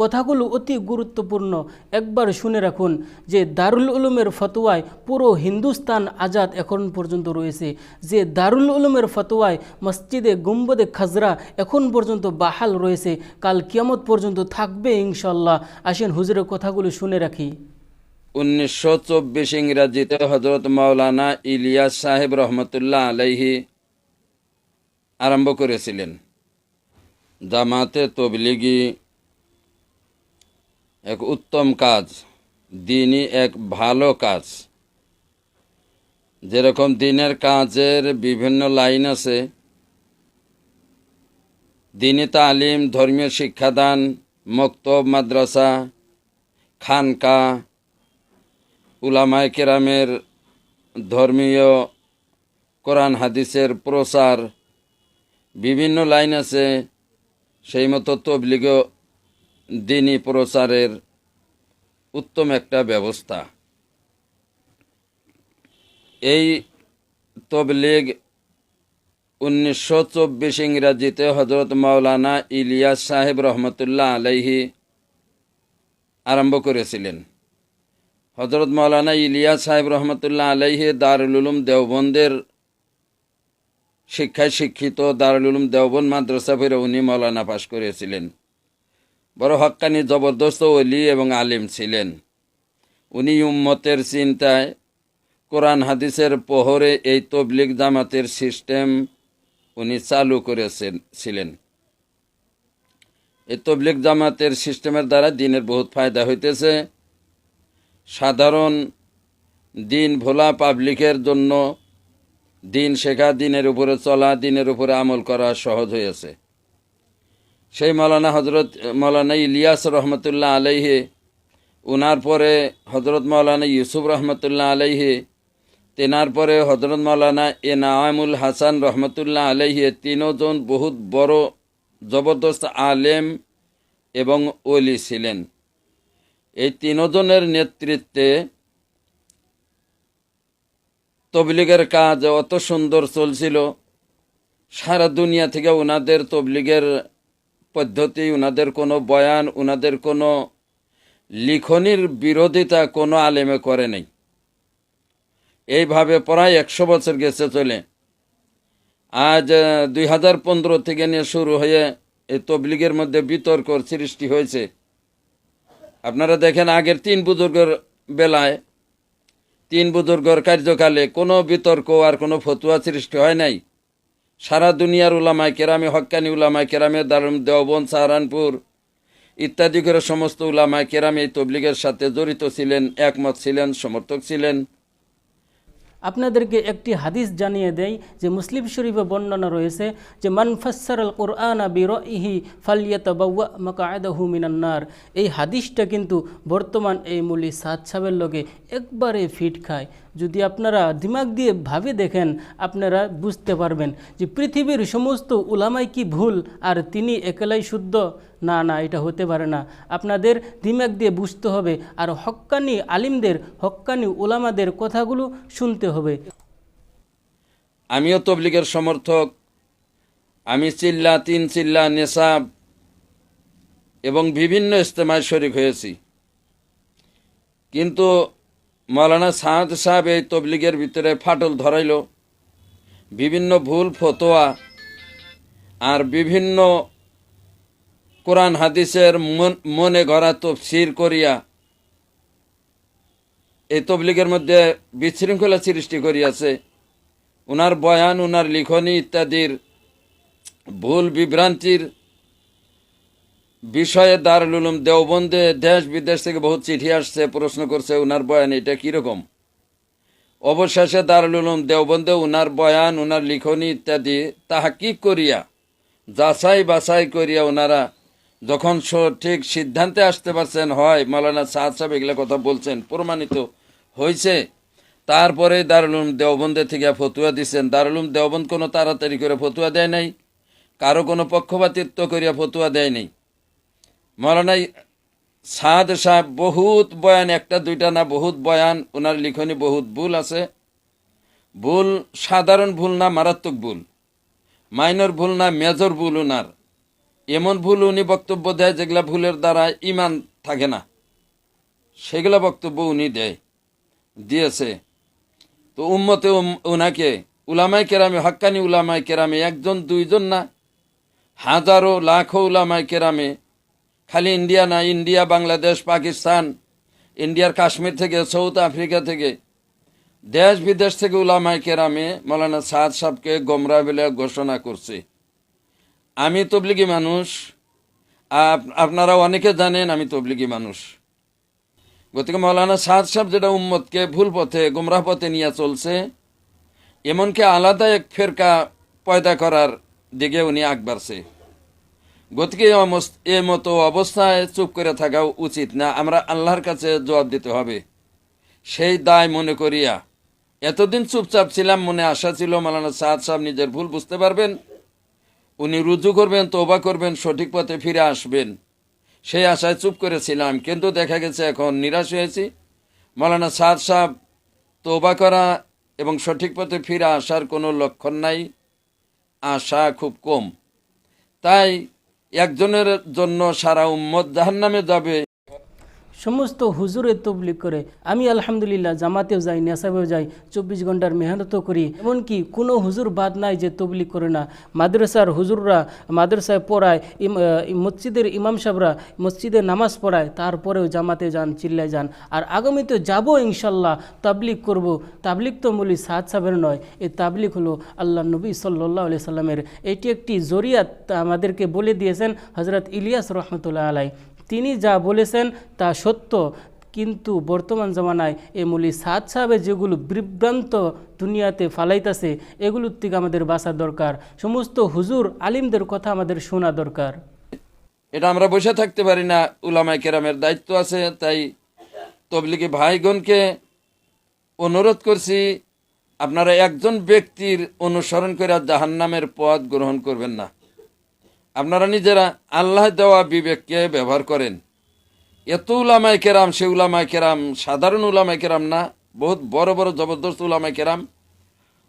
কথাগুলো অতি গুরুত্বপূর্ণ। একবার শুনে রাখুন যে দারুল উলুমের ফতোয়ায় পুরো হিন্দুস্তান আজাদ এখন পর্যন্ত রয়েছে। যে দারুল উলুমের ফতোয়ায় মসজিদে গুম্বদে খাজরা এখন পর্যন্ত বাহাল রয়েছে, কাল কিয়ামত পর্যন্ত থাকবে ইনশাল্লাহ আসেন হুজুরের কথাগুলো শুনে রাখি। উনিশশো চব্বিশ ইংরাজিতে হজরত মাওলানা ইলিয়াস সাহেব রহমতুল্লাহ আলাইহি আরম্ভ করেছিলেন। জামাতে তবলিগি এক উত্তম কাজ, দিনই এক ভালো কাজ। যেরকম দিনের কাজের বিভিন্ন লাইন আছে দিনী তালিম, ধর্মীয় শিক্ষাদান, মক্তব, মাদ্রাসা, খানকা, উলামায় কেরামের ধর্মীয় কোরআন হাদিসের প্রচার, বিভিন্ন লাইন আছে, সেই মতো তবলিগ দিনী প্রচারের উত্তম একটা ব্যবস্থা। এই তবলিগ উনিশশো চব্বিশ ইংরাজিতে হজরত মাওলানা ইলিয়াস সাহেব রহমতুল্লাহ আলাইহি আরম্ভ করেছিলেন। হজরত মাওলানা ইলিয়াস সাহেব রহমতুল্লাহ আলাইহি দারুল উলুম দেওবন্দের শিক্ষায় শিক্ষিত দারুল উলুম দেওবন্দ মাদ্রাসা ফিরে উনি মৌলানা পাশ করেছিলেন। বড় হক্কানি জবরদস্ত অলি এবং আলিম ছিলেন। উনি উম্মতের চিন্তায় কোরআন হাদিসের পোহরে এই তবলিগ জামাতের সিস্টেম উনি চালু করেছেন, ছিলেন। এই তবলিগ জামাতের সিস্টেমের দ্বারা দিনের বহুত ফায়দা হইতেছে। সাধারণ দিন ভোলা পাবলিকের জন্য দিন শেখা দিনের উপরে চলা, দিনের উপরে আমল করা সহজ হয়েছে সেই মৌলানা হজরত মৌলানা ইলিয়াস রহমতুল্লাহ আলাইহে, উনার পরে হজরত মৌলানা ইউসুফ রহমতুল্লাহ আলাইহে, তেনার পরে হজরত মৌলানা এনামুল হাসান রহমতুল্লাহ আলাইহে তিনজন বহুত বড় জবরদস্ত আলেম এবং ওলি ছিলেন। এই তিনজনের নেতৃত্বে তবলিগের কাজ অত সুন্দর চলছিল। সারা দুনিয়া থেকে ওনাদের তবলিগের পদ্ধতি ওনাদের কোনো বয়ান ওনাদের কোনো লিখনির বিরোধিতা কোনো আলেমে করে নাই। এইভাবে প্রায় একশো বছর গেছে চলে। আজ দুই হাজার পনেরো থেকে নিয়ে শুরু হয়ে এই তবলিগের মধ্যে বিতর্ক সৃষ্টি হয়েছে। আপনারা দেখেন, আগের তিন বুজুর্গের বেলায়, তিন বুজুর্গর কার্যকালে কোনো বিতর্ক আর কোনো ফতুয়া সৃষ্টি হয় নাই। সারা দুনিয়ার উলামায় কেরামে, হক্কানি উলামায় কেরামে, দারুম দেওবন সাহারানপুর, ইত্যাদি করে সমস্ত উলামায় কেরামে এই তবলিগের সাথে জড়িত ছিলেন, একমত ছিলেন, সমর্থক ছিলেন। আপনাদেরকে একটি হাদিস জানিয়ে দেয় যে মুসলিম শরীফে বর্ণনা রয়েছে যে, মান ফাসসার আল কোরআন বিরইহি ফালিয়াত বাউয়া মাকায়দাহু মিনান্নার এই হাদিসটা কিন্তু বর্তমান এই মুলি সাদ সাহেবের লগে একবারে ফিট খায়। যদি আপনারা দিমাগ দিয়ে ভাবে দেখেন, আপনারা বুঝতে পারবেন যে পৃথিবীর সমস্ত উলামাই কি ভুল আর তিনি একেলাই শুদ্ধ? না না, এটা হতে পারে না। আপনাদের দিমাগ দিয়ে বুঝতে হবে আর হক্কানি আলিমদের, হক্কানি ওলামাদের কথাগুলো শুনতে হবে। আমিও তবলিগের সমর্থক। আমি চিল্লা, তিন চিল্লা, নেশাব এবং বিভিন্ন ইস্তেমায় শরিক হয়েছি। কিন্তু মৌলানা সাহাদ সাহেব এই তবলিগের ভিতরে ফাটল ধরাইল। বিভিন্ন ভুল ফতোয়া আর বিভিন্ন কোরআন হাদিসের মন- গড়া তফসির করিয়া এই তবলিগের মধ্যে বিশৃঙ্খলা সৃষ্টি করিয়াছে। ওনার বয়ান ওনার লিখনী ইত্যাদির ভুল বিভ্রান্তির বিষয়ে দারুল উলুম দেওবন্দে দেশ বিদেশ থেকে বহুত চিঠি আসছে, প্রশ্ন করছে, উনার বয়ান এটা কীরকম অবশেষে দারুল উলুম দেওবন্দে উনার বয়ান, উনার লিখনি ইত্যাদি তাহা তাহাকিক করিয়া, যাচাই বাছাই করিয়া ওনারা যখন সঠিক সিদ্ধান্তে আসতে পারছেন, হয় মালানা সাদ সাহেব এগুলো কথা বলছেন, প্রমাণিত হয়েছে তারপরে দারুলুম দেওবন্দে থেকে ফতুয়া দিচ্ছেন দারুলুম দেওবন্দ কোনো তাড়াতাড়ি করে ফতুয়া দেয় নাই, কারও কোনো পক্ষপাতিত্ব করিয়া ফতুয়া দেয় নাই। মৌলানা সাদ সাহেব বহুত বয়ান, একটা, দুইটা না, বহুত বয়ান ওনার লিখনি বহুত ভুল আছে। ভুল সাধারণ ভুল না, মারাত্মক ভুল। মাইনর ভুল না, মেজর ভুল ওনার এমন ভুল উনি বক্তব্য দেয় যেগুলা ভুলের দ্বারা ইমান থাকে না। সেগুলা বক্তব্য উনি দেয়, দিয়েছে। তো উম্মতে উম- উনাকে উলামাই কেরামে হক্কানি উলামায় কেরামে, একজন, দুইজন না, হাজারো, লাখো উলামায় কেরামে খালি ইন্ডিয়া না, ইন্ডিয়া, বাংলাদেশ, পাকিস্তান, ইন্ডিয়ার কাশ্মীর থেকে, সাউথ আফ্রিকা থেকে, দেশ বিদেশ থেকে উলামাই কেরামে মৌলানা সাদ সাহকে গোমরা বলে ঘোষণা করছে। আমি তবলিগি মানুষ। আপনারা অনেকে জানেন আমি তবলিগি মানুষ। গতিকে মৌলানা সাদ সাহেব যেটা উম্মতকে ভুল পথে, গুমরাহ পথে নিয়ে চলছে, এমনকি আলাদা এক ফেরকা পয়দা করার দিকে উনি আগ বাড়ছে। গতিকে এ মতো অবস্থায় চুপ করে থাকা উচিত না। আমরা আল্লাহর কাছে জবাব দিতে হবে। সেই দায় মনে করিয়া। এতদিন চুপচাপ ছিলাম, মনে আশা ছিল মালানা সাদ সাহেব নিজের ভুল বুঝতে পারবেন। উনি রুজু করবেন তোবা করবেন, সঠিক পথে ফিরে আসবেন। সেই আশায় চুপ করেছিলাম, কিন্তু দেখা গেছে এখন নিরাশ হয়েছি। মালানা সাদ সাহেব তোবা করা এবং সঠিক পথে ফিরে আসার কোনো লক্ষণ নাই। আশা খুব কম। তাই একজনের জন্য সারা উম্মত জাহান্নামে যাবে। সমস্ত হুজুরের তবলিক করে। আমি আলহামদুলিল্লাহ জামাতেও যাই, নেশাবেও যাই, চব্বিশ ঘণ্টার মেহনতও করি। এমনকি কোনো হুজুর বাদ নাই যে তবলিক করে না। মাদ্রাসার হুজুররা মাদ্রাসায় পড়ায় মসজিদের ইমাম সাহরা মসজিদে নামাজ পড়ায়, তারপরেও জামাতে যান, চিল্লায় যান। আর আগামীতে যাব ইনশাল্লাহ তাবলিক করব। তাবলিক তো মূলি সাদ সাহেবের নয় এই তাবলিক হলো আল্লাহ নবী সাল্লাহ আলি সাল্লামের। এটি একটি জরিয়াত আমাদেরকে বলে দিয়েছেন হজরত ইলিয়াস রহমতুল্লাহ আলাই তিনি যা বলেছেন তা সত্য। কিন্তু বর্তমান জামানায় এ মূলি সাদ সাহেবে যেগুলো বিভ্রান্ত দুনিয়াতে ফালাইতাছে, এগুলোর থেকে আমাদের বাঁচা দরকার। সমস্ত হুজুর আলিমদের কথা আমাদের শোনা দরকার। এটা আমরা বসে থাকতে পারি না উলামাই কেরামের দায়িত্ব আছে, তাই তবলিগি ভাইগণকে অনুরোধ করছি, আপনারা একজন ব্যক্তির অনুসরণ করে জাহান্নামের পথ গ্রহণ করবেন না। আপনারা নিজেরা আল্লাহ দেওয়া বিবেককে ব্যবহার করেন। এত উলামাই কেরাম, সে উলামাই কেরাম সাধারণ উলামাই কেরাম না, বহুত বড় বড় জবরদস্ত উলামাই কেরাম।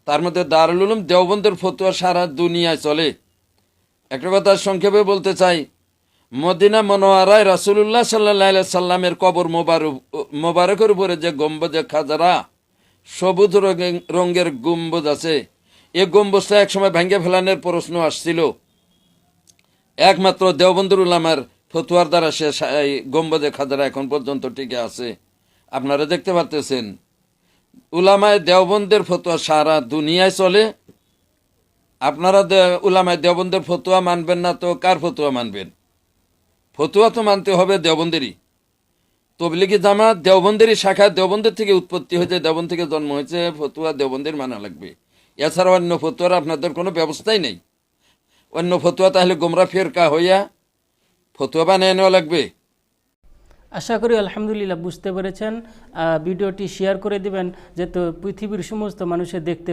তার মধ্যে দারুল উলুম দেওবন্দের ফতুয়া সারা দুনিয়ায় চলে। একটা কথা সংক্ষেপে বলতে চাই, মদিনা মনোয়ারায় রাসুল্লাহ সাল্লাহ সাল্লামের কবর মোবারক, মোবারকের উপরে যে গম্বুজে খাজারা, সবুজ রঙে- রঙের গম্বুজ আছে। এই গম্বুজটা একসময় ভেঙে ফেলানোর প্রশ্ন আসছিল। একমাত্র দেওবন্দুর উলামার ফতুয়ার দ্বারা সে গম্বুজে খাজারা এখন পর্যন্ত টিকে আছে। আপনারা দেখতে পারতেছেন। উলামায় দেওবন্দের ফতুয়া সারা দুনিয়ায় চলে। আপনারা উলামায় দেওবন্দের ফতুয়া মানবেন না তো কার ফতুয়া মানবেন? ফতুয়া তো মানতে হবে দেওবন্দেরই। তবলিগি জামাত দেওবন্দেরই শাখা দেওবন্দের থেকে উৎপত্তি হয়েছে, দেওবন্দ থেকে জন্ম হয়েছে, ফতুয়া দেওবন্দের মানা লাগবে। এছাড়া অন্য ফতুয়ার আপনাদের কোনো ব্যবস্থাই নেই। অন্য ফতুয়া তাহলে গোমরা ফেরকা হইয়া ফতুয়া বানিয়ে নেওয়া লাগবে। আশা করি আলহামদুলিল্লাহ বুঝতে পেরেছেন। ভিডিওটি শেয়ার করে দিবেন, যাতে পৃথিবীর সমস্ত মানুষে দেখতে